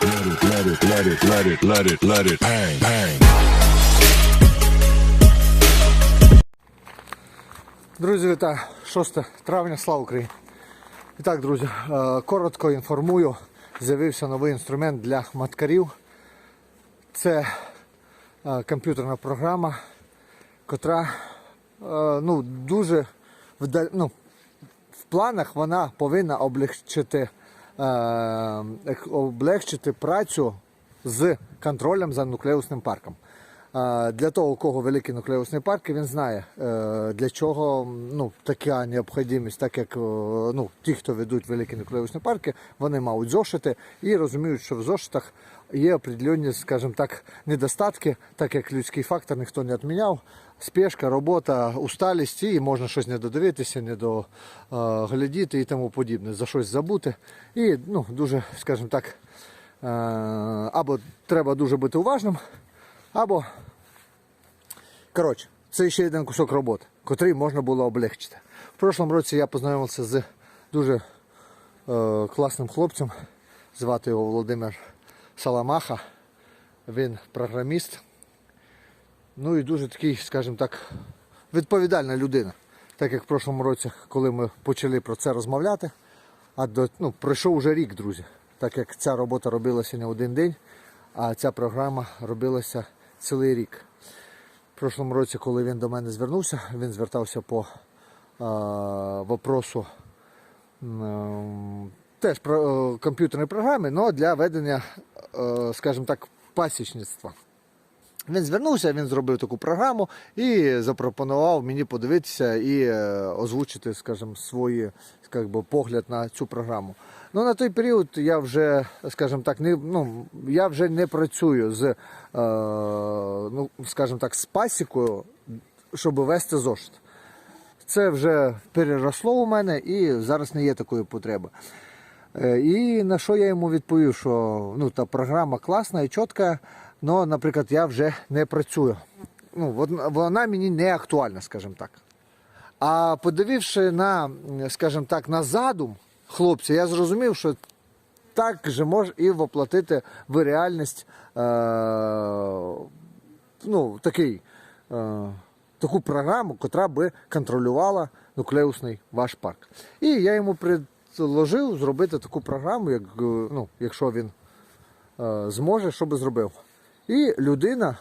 Let it, let it, let it, let it, let it, bang, bang. Друзі, вітаю! 6 травня, слава Україні! І так, друзі, е, коротко інформую. З'явився новий інструмент для маткарів. Це е, комп'ютерна програма, котра е, ну, дуже ну, в планах вона повинна облегчити, облегчити працю з контролем за нуклеусним парком. Е, Для того, у кого великі нуклеусні парки, він знає, е, для чого ну, така необхідність, так як е, ну, ті, хто ведуть великі нуклеусні парки, вони мають зошити і розуміють, що в зошитах є определенні, скажімо так, недостатки, так як людський фактор ніхто не відміняв. Спешка, робота, усталість, і можна щось не додивитися, не доглядіти і тому подібне, за щось забути. І ну, дуже, скажімо так, е, або треба дуже бути уважним, або Коротше, це ще один кусок роботи, котрий можна було облегчити. В прошлому році я познайомився з дуже е, класним хлопцем. Звати його Володимир Саламаха. Він програміст. Ну і дуже такий, скажімо так, відповідальна людина. Так як в прошлому році, коли ми почали про це розмовляти, а до, ну, пройшов вже рік, друзі. Так як ця робота робилася не один день, а ця програма робилася цілий рік. В прошлому році, коли він до мене звернувся, він звертався по е, вопросу теж про е, комп'ютерної програми, але для ведення, е, скажімо так, пасічництва. Він звернувся, він зробив таку програму і запропонував мені подивитися і е, озвучити, скажімо, свої би, погляд на цю програму. Ну на той період я вже, скажімо так, не ну я вже не працюю з, е, ну скажімо так, з пасікою, щоб вести зошит. Це вже переросло у мене і зараз не є такої потреби. Е, І на що я йому відповів, що ну, та програма класна і чітка, але, наприклад, я вже не працюю. Ну, вона мені не актуальна, скажімо так. А подививши на, скажімо так, на задум хлопця, я зрозумів, що так же може і воплотити в реальність е, ну, такий, е, таку програму, яка би контролювала нуклеусний ваш парк. І я йому предложив зробити таку програму, як, е, ну, якщо він е, зможе, що би зробив. І людина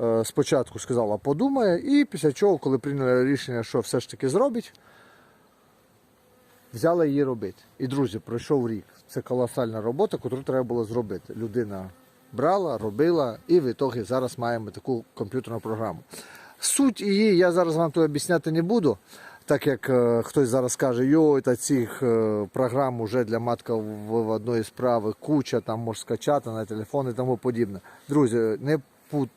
е, спочатку сказала, подумає, і після чого, коли прийняли рішення, що все ж таки зробить, взяла її робити. І друзі, пройшов рік. Це колосальна робота, яку треба було зробити. Людина брала, робила, і в ітогі зараз маємо таку комп'ютерну програму. Суть її я зараз вам тут об'ясняти не буду, так як е, хтось зараз каже, йой, та цих е, програм вже для матка в, одної справи куча, там можеш скачати на телефон і тому подібне. Друзі, не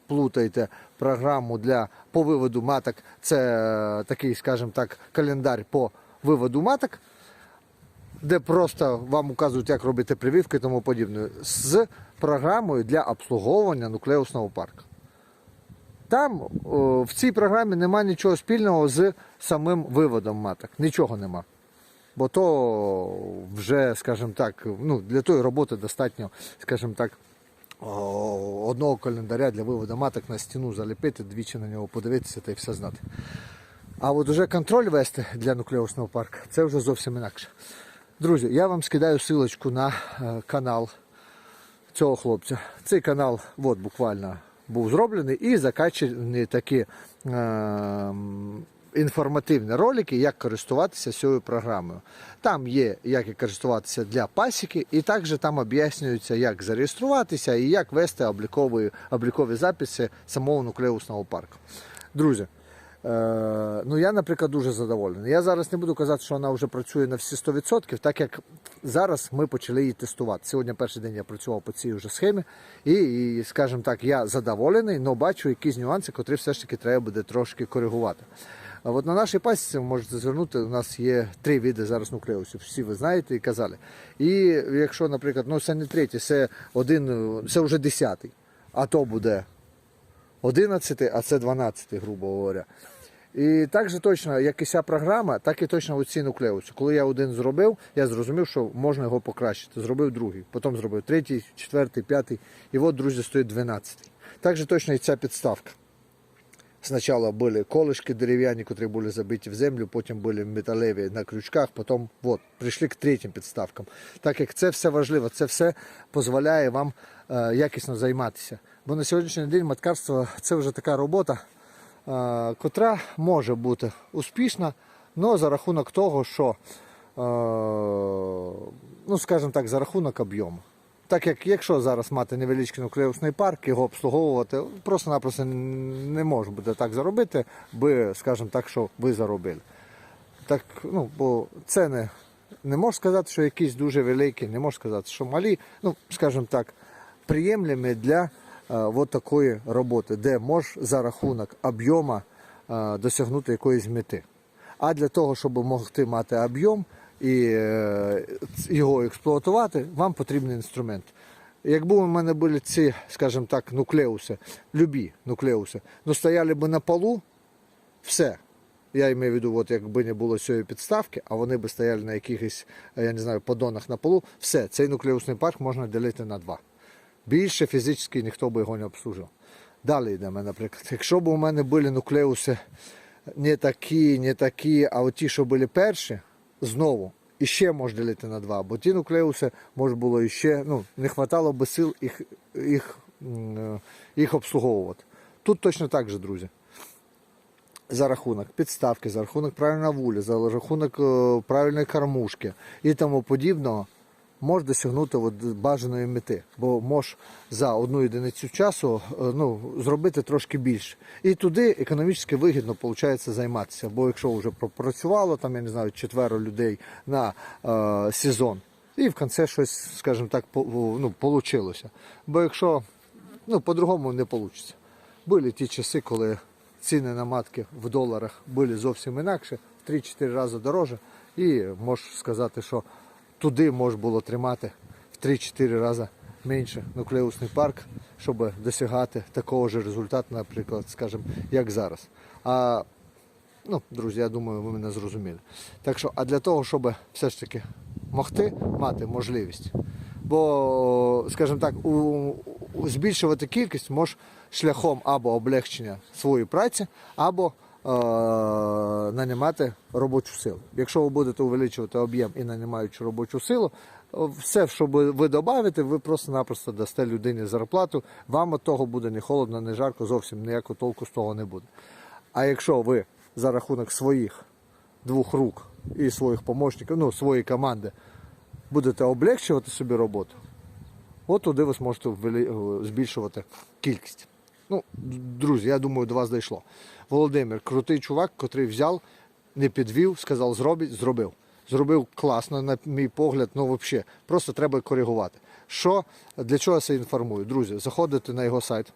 плутайте програму для по виводу маток. Це е, такий, скажімо так, календар по виводу маток де просто вам указують, як робити прививки і тому подібне, з програмою для обслуговування нуклеусного парку. Там о, в цій програмі немає нічого спільного з самим виводом маток. Нічого нема. Бо то вже, скажімо так, ну, для тої роботи достатньо, скажімо так, одного календаря для виводу маток на стіну заліпити, двічі на нього подивитися та й все знати. А от уже контроль вести для нуклеусного парку це вже зовсім інакше. Друзі, я вам скидаю силочку на е, канал цього хлопця. Цей канал от, буквально був зроблений і закачані такі е, інформативні ролики, як користуватися цією програмою. Там є, як і користуватися для пасіки, і також там об'яснюється, як зареєструватися і як вести облікові, записи самого нуклеусного парку. Друзі, ну я, наприклад, дуже задоволений. Я зараз не буду казати, що вона вже працює на всі 100%, так як зараз ми почали її тестувати. Сьогодні перший день я працював по цій вже схемі, і, і скажімо так, я задоволений, але бачу якісь нюанси, котрі все ж таки треба буде трошки коригувати. А от на нашій пасіці ви можете звернути, у нас є три види зараз нуклеусів, всі ви знаєте і казали. І якщо, наприклад, ну це не третій, це один, це вже десятий, а то буде 11, а це 12, грубо говоря. І так же точно, як і ця програма, так і точно оці нуклеуси. Коли я один зробив, я зрозумів, що можна його покращити. Зробив другий, потім зробив третій, четвертий, п'ятий. І от, друзі, стоїть дванадцятий. Так же точно і ця підставка. Спочатку були колишки дерев'яні, які були забиті в землю, потім були металеві на крючках, потім от, прийшли к третім підставкам. Так як це все важливо, це все дозволяє вам е, якісно займатися. Бо на сьогоднішній день маткарство це вже така робота, котра може бути успішна, але за рахунок того, що, е, ну скажімо так, за рахунок об'єму. Так як якщо зараз мати невеличкий нуклеусний парк, його обслуговувати, просто-напросто не може буде так заробити, би, скажімо так, що ви заробили. Так, ну, бо це не, можу сказати, що якісь дуже великі, не можу сказати, що малі, ну, скажімо так, приємлемі для е, от такої роботи, де можеш за рахунок об'єму е, досягнути якоїсь мети. А для того, щоб могти мати об'єм і е, його експлуатувати, вам потрібен інструмент. Якби у мене були ці, скажімо так, нуклеуси, любі нуклеуси, ну стояли б на полу, все. Я маю в виду, от якби не було цієї підставки, а вони б стояли на якихось, я не знаю, подонах на полу, все, цей нуклеусний парк можна ділити на два. Більше фізично ніхто би його не обслужив. Далі йдемо, наприклад. Якщо б у мене були нуклеуси не такі, не такі, а от ті, що були перші, знову. І ще можеш ділити на два, бо ті нуклеуси може було іще, ну, не вистачало би сил їх, їх, е, їх обслуговувати. Тут точно так же, друзі за рахунок підставки, за рахунок правильного вулі, за рахунок е, правильної кормушки і тому подібного, можеш досягнути от бажаної мети. Бо можеш за одну єдиницю часу е, ну, зробити трошки більше. І туди економічно вигідно виходить займатися. Бо якщо вже пропрацювало, там, я не знаю, четверо людей на е, сезон, і в кінці щось, скажімо так, по, ну, получилося. Бо якщо ну, по-другому не вийде. Були ті часи, коли ціни на матки в доларах були зовсім інакше, в 3-4 рази дороже. І можу сказати, що туди можна було тримати в 3-4 рази менше нуклеусний парк, щоб досягати такого ж результату, наприклад, скажімо, як зараз. А Ну, друзі, я думаю, ви мене зрозуміли. Так що, а для того, щоб все ж таки могти мати можливість, бо, скажімо так, у, збільшувати кількість може шляхом або облегчення своєї праці, або е, нанімати робочу силу. Якщо ви будете увеличувати об'єм і нанімаючи робочу силу, все, що ви додаєте, ви просто-напросто дасте людині зарплату. Вам від того буде не холодно, не жарко, зовсім ніякого толку з того не буде. А якщо ви за рахунок своїх двох рук і своїх помічників, ну, своєї команди, будете облегчувати собі роботу, от туди ви зможете е, збільшувати кількість. Ну, друзі, я думаю, до вас дійшло. Володимир, крутий чувак, котрий взяв, не підвів, сказав, зробіть, зробив. Зробив класно, на мій погляд, ну взагалі, просто треба коригувати. Що, для чого я це інформую? Друзі, заходите на його сайт,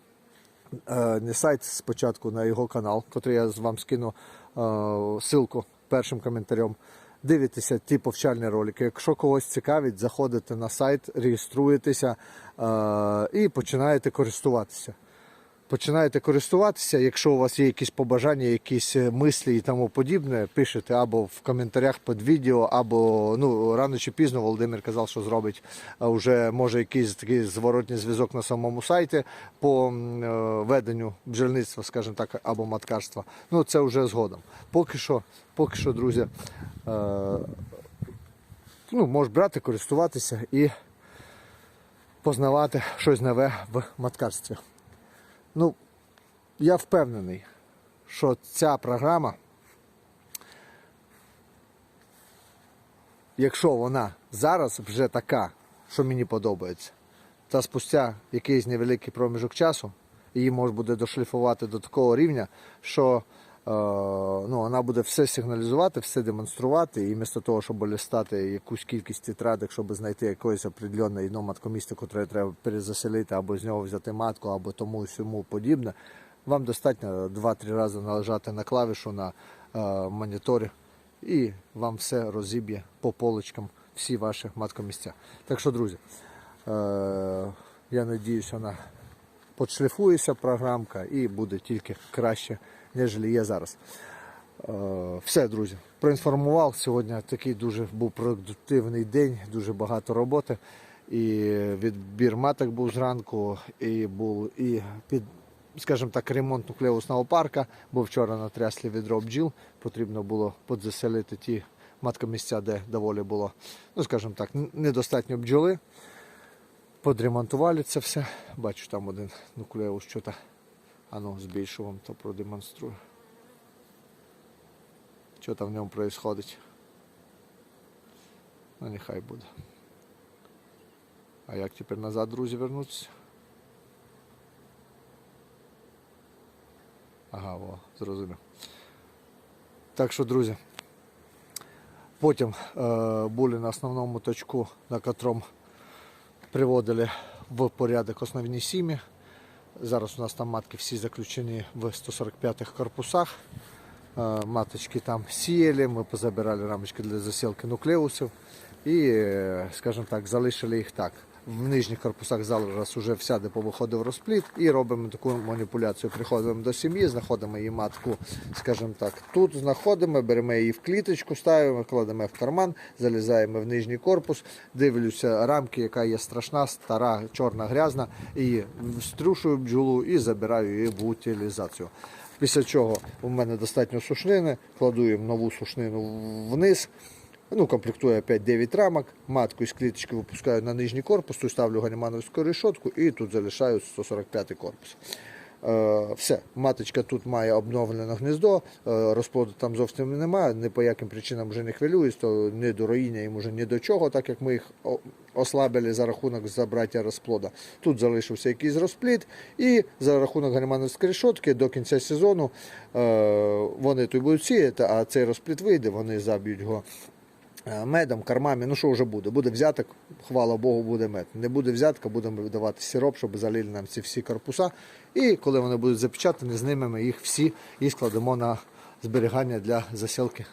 е, не сайт спочатку на його канал, котрий я вам скину е, ссылку першим коментарем. Дивитеся ті повчальні ролики. Якщо когось цікавить, заходите на сайт, реєструєтеся е, і починаєте користуватися. Починаєте користуватися, якщо у вас є якісь побажання, якісь е, мислі і тому подібне, пишете або в коментарях під відео, або ну рано чи пізно Володимир казав, що зробить вже може якийсь такий зворотній зв'язок на самому сайті по е, веденню бджільництва, скажімо так, або маткарства. Ну це вже згодом. Поки що, поки що, друзі, е, ну, можеш брати, користуватися і познавати щось нове в маткарстві. Ну, я впевнений, що ця програма, якщо вона зараз вже така, що мені подобається, та спустя якийсь невеликий проміжок часу її можна буде дошліфувати до такого рівня, що ну, вона буде все сигналізувати, все демонструвати, і вмісто того, щоб листати якусь кількість тетрадок, щоб знайти якоїсь определенне одно маткомісце, яке треба перезаселити, або з нього взяти матку, або тому і всьому подібне, вам достатньо 2-3 рази належати на клавішу на е, моніторі, і вам все розіб'є по полочкам всі ваші маткомісця. Так що, друзі, е, я надіюсь, вона подшліфується програмка і буде тільки краще, ніж є зараз. Е, Все, друзі, проінформував. Сьогодні такий дуже був продуктивний день, дуже багато роботи. І відбір маток був зранку, і був і під, скажімо так, ремонт нуклеусного парка, бо вчора на тряслі відро бджіл. Потрібно було подзаселити ті маткомісця, де доволі було, ну скажімо так, недостатньо бджоли. Подремонтували це все. Бачу, там один нуклеус що-то. Ану, збільшу вам то продемонструю. Що там в ньому відбувається? Ну, нехай буде. А як тепер назад, друзі, вернутися? Ага, о, зрозумів. Так що, друзі, потім е, були на основному точку, на котрому приводили в порядок основні сім'ї. Зараз у нас там матки всі заключені в 145-х корпусах. Е, Маточки там сіяли, ми позабирали рамочки для засілки нуклеусів і, е, скажімо так, залишили їх так. В нижніх корпусах зараз вже вся де повиходив розпліт і робимо таку маніпуляцію. Приходимо до сім'ї, знаходимо її матку, скажімо так, тут знаходимо, беремо її в кліточку, ставимо, кладемо в карман, залізаємо в нижній корпус, дивлюся рамки, яка є страшна, стара, чорна, грязна, і струшую бджолу і забираю її в утилізацію. Після чого у мене достатньо сушнини, кладу їм нову сушнину вниз. Ну, комплектую опять 9 рамок, матку із кліточки випускаю на нижній корпус, тут ставлю ганімановську решетку і тут залишаю 145 корпус. Е, все, маточка тут має обновлене гніздо, е, розплоду там зовсім немає, ні по яким причинам вже не хвилююсь, то ні до роїння їм уже ні до чого, так як ми їх ослабили за рахунок забраття розплода. Тут залишився якийсь розплід, і за рахунок ганімановської решетки до кінця сезону е, вони тут будуть сіяти, а цей розплід вийде, вони заб'ють його медом, кормами, ну що вже буде? Буде взяток, хвала Богу, буде мед. Не буде взятка, будемо видавати сироп, щоб залили нам ці всі корпуса. І коли вони будуть запечатані, знімемо їх всі і складемо на зберігання для засілки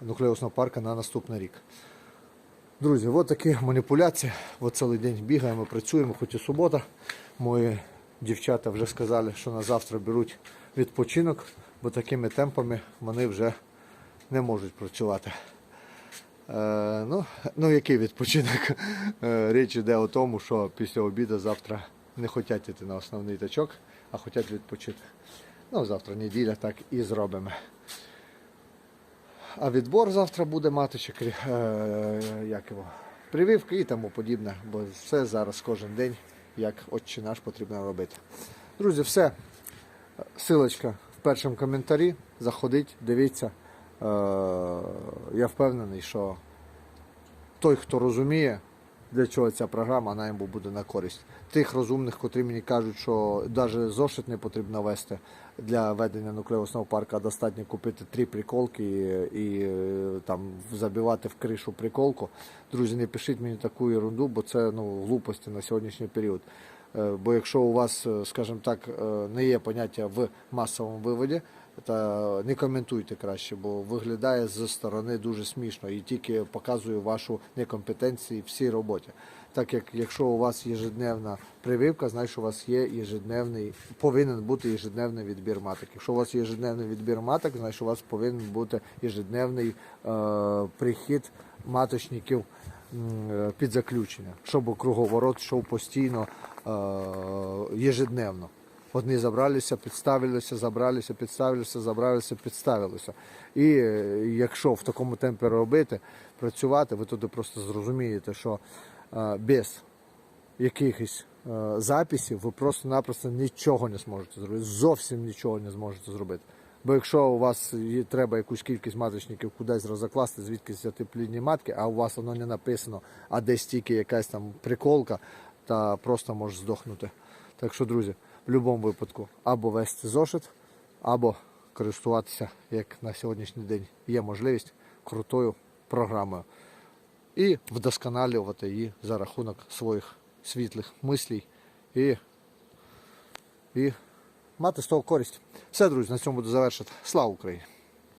нуклеусного парка на наступний рік. Друзі, от такі маніпуляції. От цілий день бігаємо, працюємо, хоч і субота. Мої дівчата вже сказали, що на завтра беруть відпочинок, бо такими темпами вони вже не можуть працювати. Е, ну, ну, який відпочинок? Е, річ йде у тому, що після обіду завтра не хочуть йти на основний тачок, а хочуть відпочити. Ну, завтра неділя, так і зробимо. А відбор завтра буде маточок, е, як його, прививки і тому подібне, бо все зараз кожен день, як отче наш, потрібно робити. Друзі, все. Силочка в першому коментарі. Заходіть, дивіться. Е, я впевнений, що той, хто розуміє, для чого ця програма, вона йому буде на користь. Тих розумних, котрі мені кажуть, що навіть зошит не потрібно вести для ведення нуклеусного парку, а достатньо купити три приколки і, і е, там забивати в кришу приколку. Друзі, не пишіть мені таку ерунду, бо це ну, глупості на сьогоднішній період. Е, Бо якщо у вас, е, скажімо так, е, не є поняття в масовому виводі, та не коментуйте краще, бо виглядає з сторони дуже смішно і тільки показує вашу некомпетенцію в цій роботі. Так як якщо у вас єжедневна прививка, значить у вас є єжедневний, повинен бути єжедневний відбір маток. Якщо у вас єжедневний відбір маток, значить у вас повинен бути єжедневний е, прихід маточників під заключення, щоб круговорот йшов постійно е, єжедневно. Одні забралися, підставилися, забралися, підставилися, забралися, підставилися. І е, якщо в такому темпі робити, працювати, ви туди просто зрозумієте, що е, без якихось е, записів ви просто-напросто нічого не зможете зробити. Зовсім нічого не зможете зробити. Бо якщо у вас треба якусь кількість маточників кудись розкласти, звідки взяти плідні матки, а у вас воно не написано, а десь тільки якась там приколка, та просто може здохнути. Так що, друзі, в будь-якому випадку або вести зошит, або користуватися, як на сьогоднішній день є можливість, крутою програмою. І вдосконалювати її за рахунок своїх світлих мислій і, і мати з того користь. Все, друзі, на цьому буду завершити. Слава Україні!